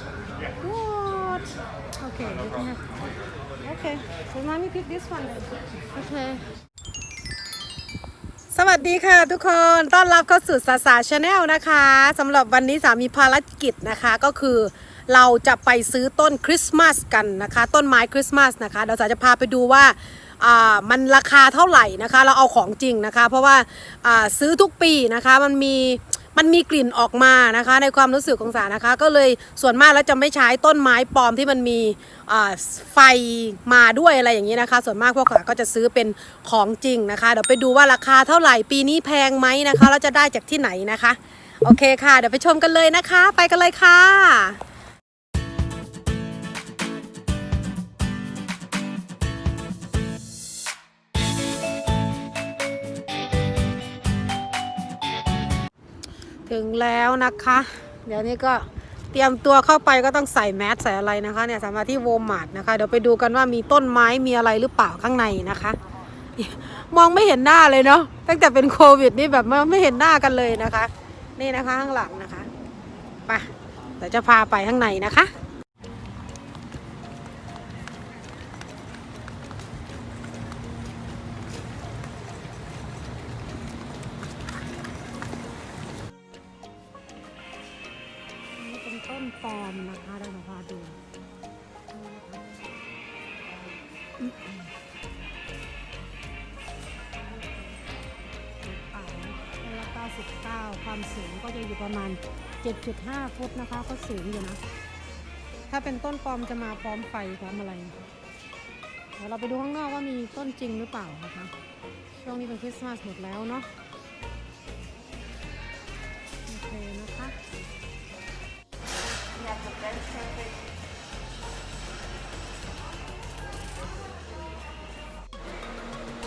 What? Okay, Okay. so let me pick this one then. Okay. สวัสดีค่ะทุกคนต้อนรับเข้าสู่สาสาชาแนลนะคะสำหรับวันนี้สามีภารกิจนะคะก็คือเราจะไปซื้อต้นคริสต์มาสกันนะคะ ต้นไม้คริสต์มาสนะคะเดี๋ยวสาจะพาไปดูว่ามันราคาเท่าไหร่นะคะ เราเอาของจริงนะคะ เพราะว่าซื้อทุกปีนะคะมันมี มันมีกลิ่นออกมานะคะ ในความรู้สึกของสานะคะ ก็เลยส่วนมากแล้วจะไม่ใช้ต้นไม้ปลอมที่มันมีไฟมาด้วยอะไรอย่างนี้นะคะ ส่วนมากพวกขาก็จะซื้อเป็นของจริงนะคะเดี๋ยวไปดูว่าราคาเท่าไหร่ปีนี้แพงไหมนะคะแล้วจะได้จากที่ไหนนะคะ โอเคค่ะ เดี๋ยวไปชมกันเลยนะคะ ไปกันเลยค่ะ ถึงแล้วนะคะ เดี๋ยวนี้ก็เตรียมตัวเข้าไปก็ต้องใส่แมสใส่อะไรนะคะเนี่ยสามารถที่โวมาร์ทนะคะเดี๋ยวไปดูกันว่ามีต้นไม้มีอะไรหรือเปล่าข้างในนะคะ มองไม่เห็นหน้าเลยเนาะตั้งแต่เป็นโควิดนี่แบบไม่เห็นหน้ากันเลยนะคะ นี่นะคะข้างหลังนะคะไปเดี๋ยวจะพาไปข้างในนะคะ 199 ความสูงก็จะอยู่ประมาณ 7.5 ฟุตนะคะ ก็สูงอยู่นะ ถ้าเป็นต้นปอมจะมาพร้อมไฟพร้อมอะไรเดี๋ยวเราไปดูข้างนอกว่ามีต้นจริงหรือเปล่านะคะ ช่วงนี้เป็นคริสต์มาสหมดแล้วเนาะ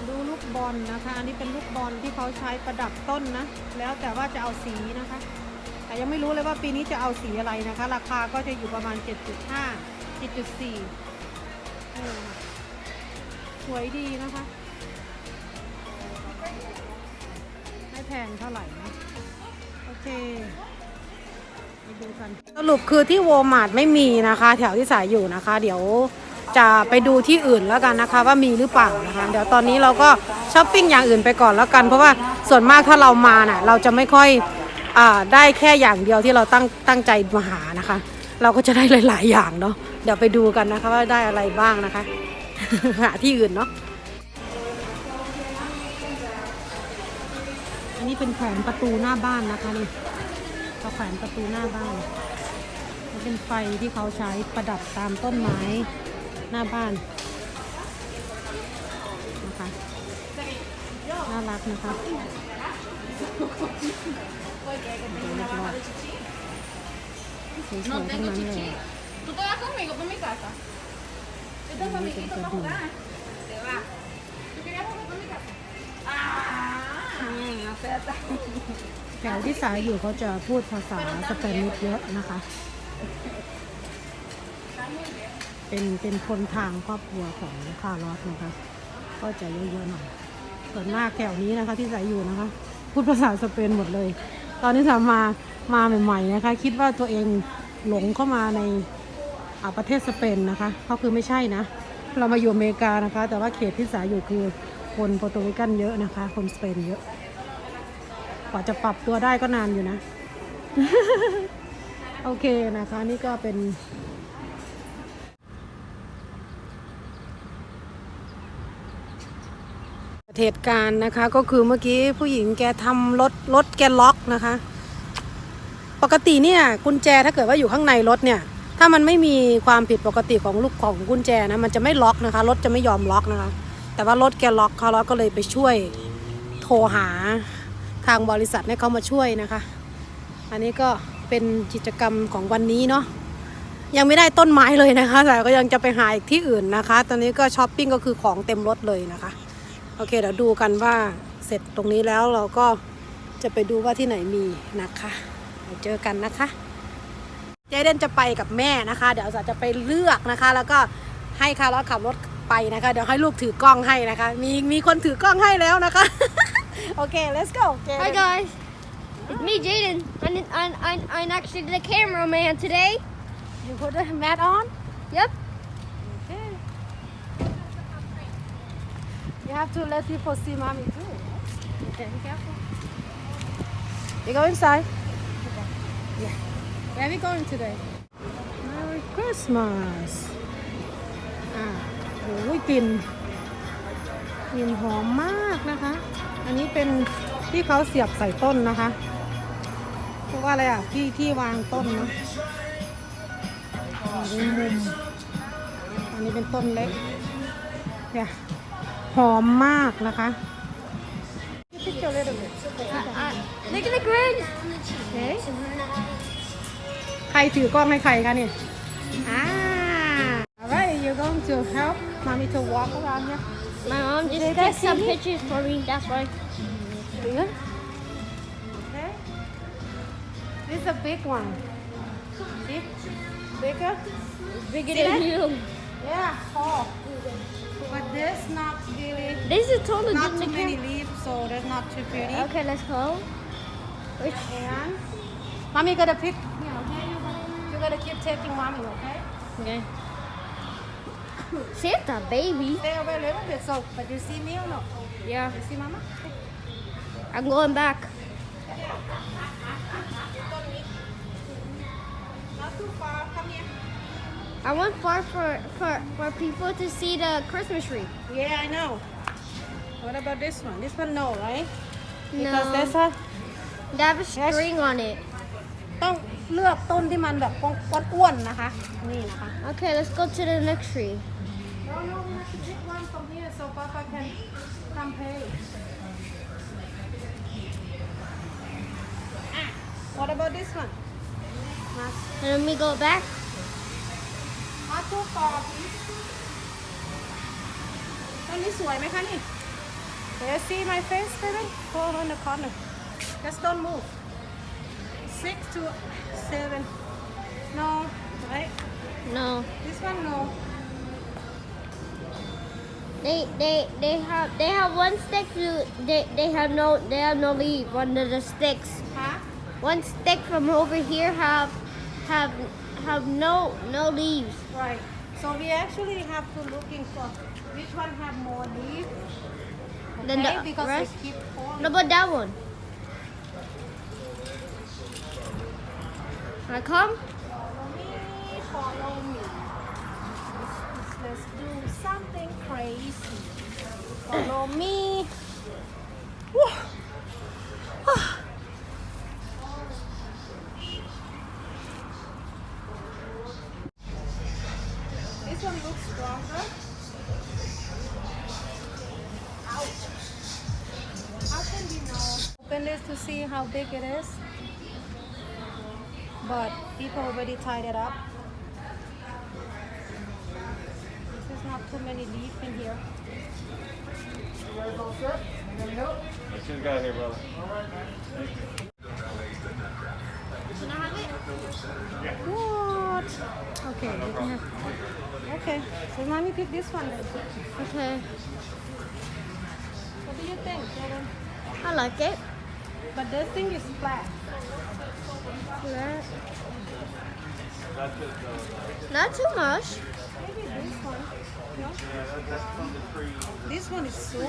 ดูลูกบอลนะคะ อันนี้เป็นลูกบอลที่เขาใช้ประดับต้นนะ แล้วแต่ว่าจะเอาสีนะคะ แต่ยังไม่รู้เลยว่าปีนี้จะเอาสีอะไรนะคะ ราคาก็จะอยู่ประมาณ 7.5 7.4สวยดีนะคะ ไม่แพงเท่าไหร่นะ โอเคไปดูกัน สรุปคือที่โวมาร์ทไม่มีนะคะ แถวที่สายอยู่นะคะ เดี๋ยว จะไปดูที่อื่นแล้วกันนะคะ ว่ามีหรือเปล่านะคะเดี๋ยวตอนนี้เราก็ช้อปปิ้งอย่างอื่นไปก่อนแล้วกัน เพราะว่าส่วนมากถ้าเรามาน่ะเราจะไม่ค่อยอ่าได้แค่อย่างเดียวที่เราตั้งตั้งใจมาหานะคะ เราก็จะได้หลาย ๆ อย่างเนาะเดี๋ยวไปดูกันนะคะว่าได้อะไรบ้างนะคะ หาที่อื่นเนาะอันนี้เป็นแขวนประตูหน้าบ้านนะคะนี่เขาแขวนประตูหน้าบ้านเป็นไฟที่เขาใช้ประดับตามต้นไม้ หน้าบ้านนะคะน่ารักนะคะเรียบร้อยสวยๆทั้งนั้นเลย ¿Tú te vas conmigo para mi casa? Esta es นี่เป็นกระดูก Te va. ¿Tú querías jugar con mi casa? Ah, acepta. แถวที่สายอยู่เขาจะพูดภาษาสเปนิชเยอะนะคะ เป็นเป็นคนทางครอบครัวของคาร์ลอสนะคะ ก็จะเยอะๆหน่อยส่วนมากแถวนี้นะคะที่สายอยู่นะคะ พูดภาษาสเปนหมดเลย ตอนนี้สามามาใหม่ๆนะคะ คิดว่าตัวเองหลงเข้ามาในอาประเทศสเปนนะคะเขาคือไม่ใช่นะ เรามาอยู่อเมริกานะคะ แต่ว่าเขตที่สายอยู่คือคนโปรตุเกสกันเยอะนะคะ คนสเปนเยอะ กว่าจะปรับตัวได้ก็นานอยู่นะ โอเคนะคะ นี่ก็เป็น เหตุการณ์นะคะก็คือเมื่อกี้ผู้หญิงแกทำรถรถแกล็อกนะคะ ปกติเนี่ยกุญแจถ้าเกิดว่าอยู่ข้างในรถเนี่ย ถ้ามันไม่มีความผิดปกติของลูกของกุญแจนะมันจะไม่ล็อกนะคะรถจะไม่ยอมล็อกนะคะ แต่ว่ารถแกล็อกเขาแล้วก็เลยไปช่วยโทรหาทางบริษัทให้เขามาช่วยนะคะ อันนี้ก็เป็นกิจกรรมของวันนี้เนาะยังไม่ได้ต้นไม้เลยนะคะ แต่ก็ยังจะไปหาอีกที่อื่นนะคะ ตอนนี้ก็ช้อปปิ้งก็คือของเต็มรถเลยนะคะ โอเคเดี๋ยวดูกันว่าเสร็จตรงนี้แล้วเราก็จะไปดูว่าที่ไหนมีนะคะเดี๋ยวเจอกันนะคะ เจเดนจะไปกับแม่นะคะ เดี๋ยวจะไปเลือกนะคะ แล้วก็ให้คาร์ลอสขับรถไปนะคะ เดี๋ยวให้ลูกถือกล้องให้นะคะ มีมีคนถือกล้องให้แล้วนะคะ โอเค let's go Hi guys, it's me, Jaden. I'm, I'm, I'm, I'm actually the cameraman today. You put the mat on? Yep. Okay. You have to let people see mommy too. Okay, be careful. You go inside. Yeah. Where are we going today? Merry Christmas. อ่าโอ้ยกลิ่นกลิ่นหอมมากนะคะ อันนี้เป็นที่เขาเสียบใส่ต้นนะคะเพราะว่าอะไรอะ ที่ที่วางต้นเนาะอ่าดูมุมอันนี้เป็นต้นเล็กเนี่ย หอมมากนะคะ Picture a little bit. Uh, look at the grid. Okay. ใครถือกล้องให้ใครคะนี่อ่า alright you going to help mommy to walk around here My mom just Did I took some see? pictures for me. That's why. Here. Okay. This is a big one. See? Bigger? Bigger See than that? you. Yeah, tall. But this not really, This is totally not too many leaves, so that's not too pretty. Okay, let's go. Which? And mommy gotta pick. Yeah, okay. You gotta, you gotta keep taking mommy, okay? Okay. Santa, baby. Stay away a little bit. So, but you see me or no? Yeah. You see mama? I'm going back. Not too far. Come here. I went far for, for, for people to see the Christmas tree. Yeah, I know. What about this one? This one no, right? Because No. there's a They have a string on it. ต้องเลือกต้นที่มันแบบอ้วนๆนะคะ นี่นะคะ Okay, let's go to the next tree. No, no, we have to pick one from here so Papa can come pay. Ah, what about this one? Not, And then we go back. not too far, please. ต้นนี้สวยไหมคะนี่ Can you see my face, baby? Hold on the corner. Just don't move. Six to seven. No, right? No. This one, no. They they they have they have one stick to they they have no they have no leaf. One of the sticks. Huh? One stick from over here have have have no no leaves. Right. So we actually have to looking for which one have more leaf. Then okay? the because rest- keep falling. What about that one? Can I come? Follow me, follow me. Let's, let's do something crazy. Follow me. This one looks stronger. Ouch. How can we know? Open this to see how big it is. But people already tied it up. There's not too many leaves in here. What you got here, brother? Can I have it? What? Okay, you can have. Okay, so mommy pick this one then. Okay. What do you think, Jordan? I like it. But this thing is flat. Flat. Not too much. Maybe this one. No? This one is super,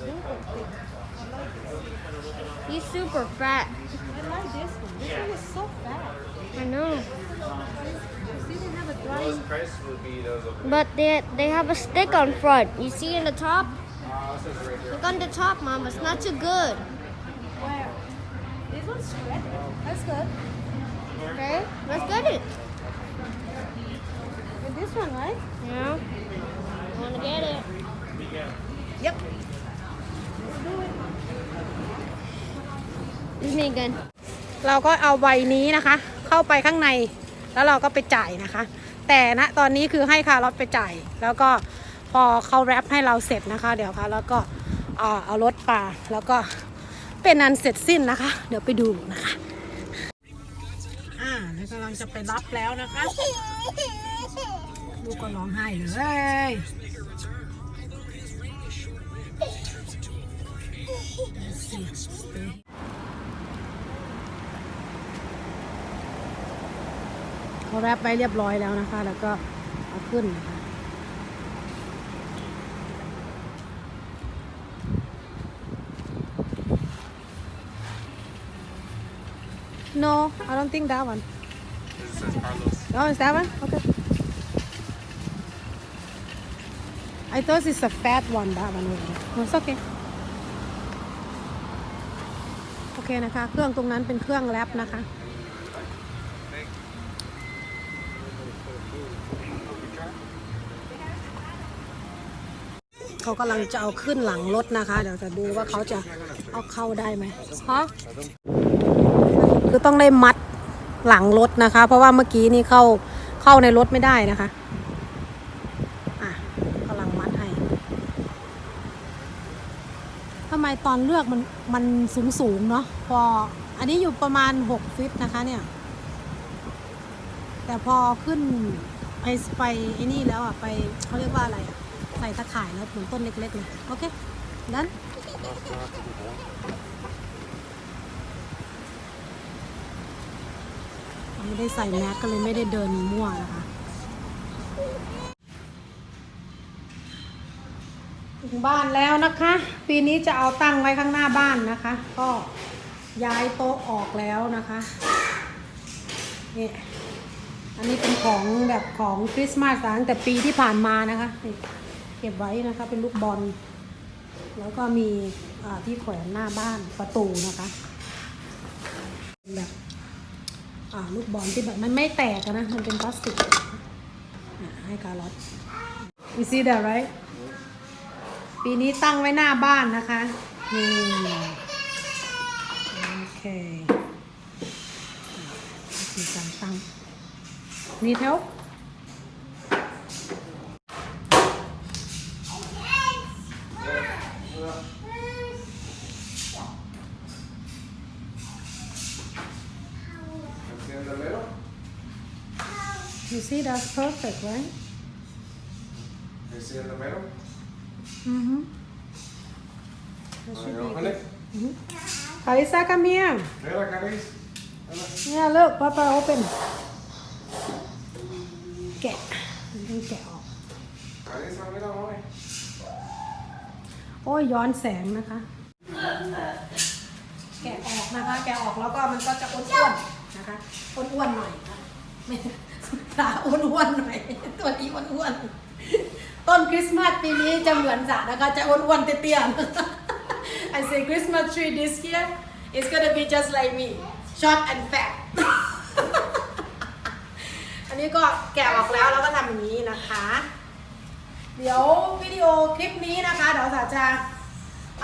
super thick. I like this. He's super fat. I like this one. This one is so fat. I know. See, they have a dry. Those prices would be those over But they they have a stick on front. You see in the top? Look on the top, Mom. It's not too good. Where? This one's red. That's good. Okay, let's get it. And this one, right? Yeah. Wanna get it? Yep. Let's do it. It's me again. เราก็เอาใบนี้นะคะ เข้าไปข้างใน แล้วเราก็ไปจ่ายนะคะ แต่ณตอนนี้คือให้คารถไปจ่าย แล้วก็พอเขาแรปให้เราเสร็จนะคะ เดี๋ยวค่ะแล้วก็เอาเอารถปาแล้วก็เป็นอันเสร็จสิ้นนะคะ เดี๋ยวไปดูนะคะอ่ากำลังจะไปรับแล้วนะคะลูกก็ร้องไห้เลย เขาแรปไว้เรียบร้อยแล้วนะคะ แล้วก็เอาขึ้นนะคะ No, I don't think that one. This says Carlos. Oh, is that one? Okay. I thought it's a fat one, that one. over there. No, it's okay. โอเคนะคะ เครื่องตรงนั้นเป็นเครื่องแรปนะคะ เขากำลังจะเอาขึ้นหลังรถนะคะ เดี๋ยวจะดูว่าเขาจะเอาเข้าได้ไหมฮะคือต้องได้มัดหลังรถนะคะ เพราะว่าเมื่อกี้นี่เข้าเข้าในรถไม่ได้นะคะอะกำลังมัดให้ทำไมตอนเลือกมันมันสูงสูงเนาะพออันนี้อยู่ประมาณ 6 ฟิตนะคะเนี่ย แต่พอขึ้นไปไปไอ้นี่แล้วอะไปเขาเรียกว่าอะไรอะ ใส่ตะข่ายแล้วเหมือนต้นเล็กๆเลยโอเคนั้นไม่ได้ใส่แมสก็เลยไม่ได้เดินมั่วนะคะถึงบ้านแล้วนะคะ ปีนี้จะเอาตั้งไว้ข้างหน้าบ้านนะคะ ก็ย้ายโต๊ะออกแล้วนะคะนี่อันนี้เป็นของแบบของคริสต์มาสตั้งแต่ปีที่ผ่านมานะคะนี่ เก็บไว้นะคะเป็นลูกบอล แล้วก็มีที่แขวนหน้าบ้านประตูนะคะแบบลูกบอลที่แบบมันไม่แตกนะ มันเป็นพลาสติกให้การ์ลอต you see that right ปีนี้ตั้งไว้หน้าบ้านนะคะนี่โอเคมีการตั้งนี่เท่า It's in the middle. you see that's perfect right You see in the middle? mm-hmm that Wanna should go be open good it? Carissa come here Mira, Caris. Hola. yeah look Papa open แกะมันต้องแกะออก Carissa, mira, mami. โอ้ยย้อนแสงนะคะ แกะออกนะคะ แกะออกแล้วก็มันก็จะอ้วนๆนะคะ อ้วนๆหน่อยค่ะไม่ ตาอ้วนๆหน่อยตัวนี้อ้วนๆต้นคริสต์มาสปีนี้จะเหมือนสานะคะจะอ้วนๆเตี้ยๆ I say Christmas tree this year is gonna be just like me short and fat อันนี้ก็แกะออกแล้วแล้วก็ทำอย่างนี้นะคะ เดี๋ยววิดีโอคลิปนี้นะคะเดี๋ยวสาจะ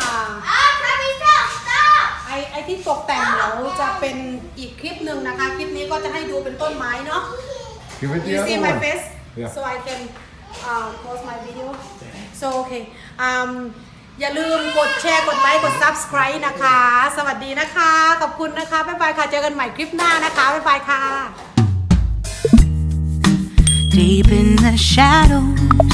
อ่า Ah, Carissa, stop! ไอไอ ที่ตกแต่งเดี๋ยวจะเป็นอีกคลิปหนึ่งนะคะ คลิปนี้ก็จะให้ดูเป็นต้นไม้เนาะ Give it the You see other my one. face Yeah. so I can uh, post my video so okay um อย่าลืมกดแชร์กดไลค์กด subscribe นะคะ สวัสดีนะคะ ขอบคุณนะคะ บ๊ายบายค่ะ เจอกันใหม่คลิปหน้านะคะ บ๊ายบายค่ะ Deep in the shadows